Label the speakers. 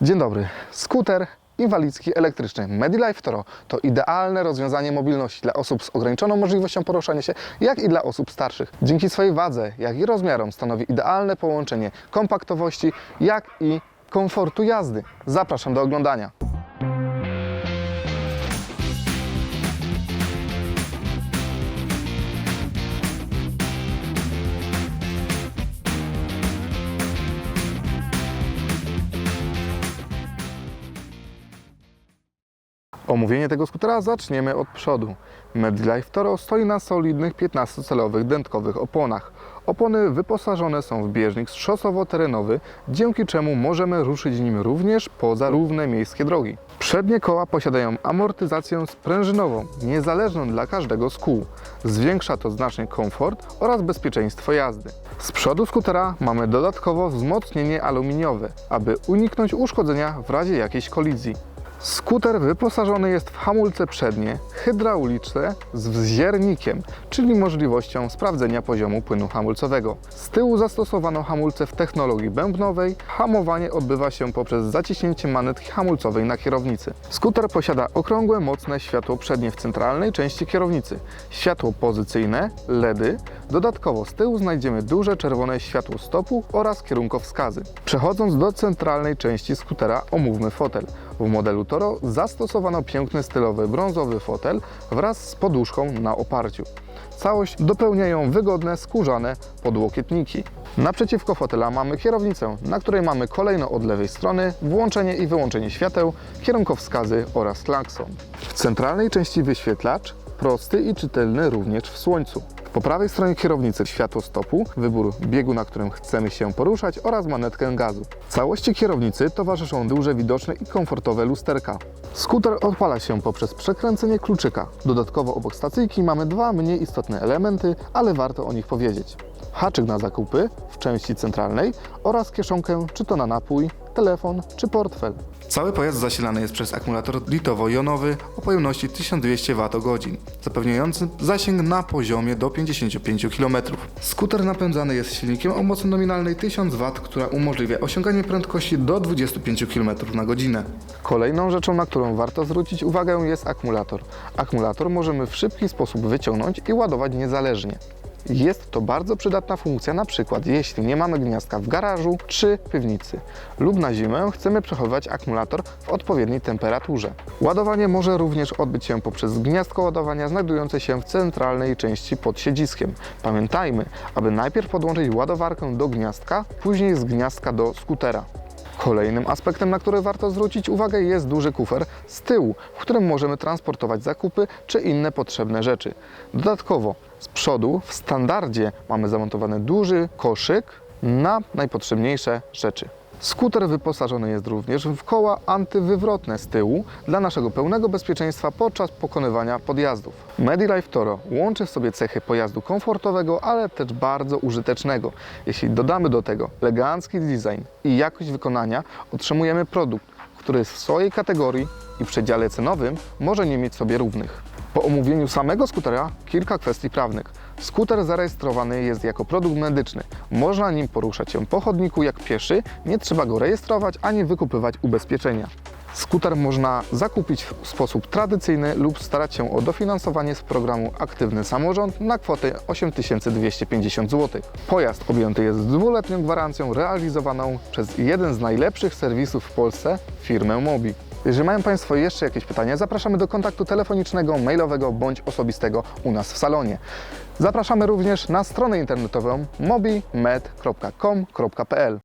Speaker 1: Dzień dobry. Skuter inwalidzki elektryczny Medilife Toro to idealne rozwiązanie mobilności dla osób z ograniczoną możliwością poruszania się, jak i dla osób starszych. Dzięki swojej wadze, jak i rozmiarom stanowi idealne połączenie kompaktowości, jak i komfortu jazdy. Zapraszam do oglądania. Omówienie tego skutera zaczniemy od przodu. Medlife Toro stoi na solidnych 15-calowych dętkowych oponach. Opony wyposażone są w bieżnik szosowo-terenowy, dzięki czemu możemy ruszyć nim również poza równe miejskie drogi. Przednie koła posiadają amortyzację sprężynową, niezależną dla każdego z kół. Zwiększa to znacznie komfort oraz bezpieczeństwo jazdy. Z przodu skutera mamy dodatkowo wzmocnienie aluminiowe, aby uniknąć uszkodzenia w razie jakiejś kolizji. Skuter wyposażony jest w hamulce przednie hydrauliczne z wziernikiem, czyli możliwością sprawdzenia poziomu płynu hamulcowego. Z tyłu zastosowano hamulce w technologii bębnowej. Hamowanie odbywa się poprzez zaciśnięcie manetki hamulcowej na kierownicy. Skuter posiada okrągłe, mocne światło przednie w centralnej części kierownicy, światło pozycyjne, LEDy. Dodatkowo z tyłu znajdziemy duże czerwone światło stopu oraz kierunkowskazy. Przechodząc do centralnej części skutera, omówmy fotel. W modelu Toro zastosowano piękny stylowy brązowy fotel wraz z poduszką na oparciu. Całość dopełniają wygodne skórzane podłokietniki. Naprzeciwko fotela mamy kierownicę, na której mamy kolejno od lewej strony włączenie i wyłączenie świateł, kierunkowskazy oraz klakson. W centralnej części wyświetlacz, prosty i czytelny również w słońcu. Po prawej stronie kierownicy światło stopu, wybór biegu, na którym chcemy się poruszać oraz manetkę gazu. Całości kierownicy towarzyszą duże, widoczne i komfortowe lusterka. Skuter odpala się poprzez przekręcenie kluczyka. Dodatkowo obok stacyjki mamy dwa mniej istotne elementy, ale warto o nich powiedzieć. Haczyk na zakupy w części centralnej oraz kieszonkę czy to na napój, telefon czy portfel. Cały pojazd zasilany jest przez akumulator litowo-jonowy o pojemności 1200 Wh, zapewniający zasięg na poziomie do 55 km. Skuter napędzany jest silnikiem o mocy nominalnej 1000 W, która umożliwia osiąganie prędkości do 25 km na godzinę. Kolejną rzeczą, na którą warto zwrócić uwagę jest akumulator. Akumulator możemy w szybki sposób wyciągnąć i ładować niezależnie. Jest to bardzo przydatna funkcja, na przykład jeśli nie mamy gniazdka w garażu czy piwnicy lub na zimę chcemy przechowywać akumulator w odpowiedniej temperaturze. Ładowanie może również odbyć się poprzez gniazdko ładowania znajdujące się w centralnej części pod siedziskiem. Pamiętajmy, aby najpierw podłączyć ładowarkę do gniazdka, później z gniazdka do skutera. Kolejnym aspektem, na który warto zwrócić uwagę, jest duży kufer z tyłu, w którym możemy transportować zakupy czy inne potrzebne rzeczy. Dodatkowo z przodu w standardzie mamy zamontowany duży koszyk na najpotrzebniejsze rzeczy. Skuter wyposażony jest również w koła antywywrotne z tyłu dla naszego pełnego bezpieczeństwa podczas pokonywania podjazdów. Medilife Toro łączy w sobie cechy pojazdu komfortowego, ale też bardzo użytecznego. Jeśli dodamy do tego elegancki design i jakość wykonania, otrzymujemy produkt, który w swojej kategorii i przedziale cenowym może nie mieć sobie równych. Po omówieniu samego skutera kilka kwestii prawnych. Skuter zarejestrowany jest jako produkt medyczny. Można nim poruszać się po chodniku jak pieszy, nie trzeba go rejestrować ani wykupywać ubezpieczenia. Skuter można zakupić w sposób tradycyjny lub starać się o dofinansowanie z programu Aktywny Samorząd na kwotę 8250 zł. Pojazd objęty jest dwuletnią gwarancją realizowaną przez jeden z najlepszych serwisów w Polsce, firmę Mobi. Jeżeli mają Państwo jeszcze jakieś pytania, zapraszamy do kontaktu telefonicznego, mailowego bądź osobistego u nas w salonie. Zapraszamy również na stronę internetową mobimed.com.pl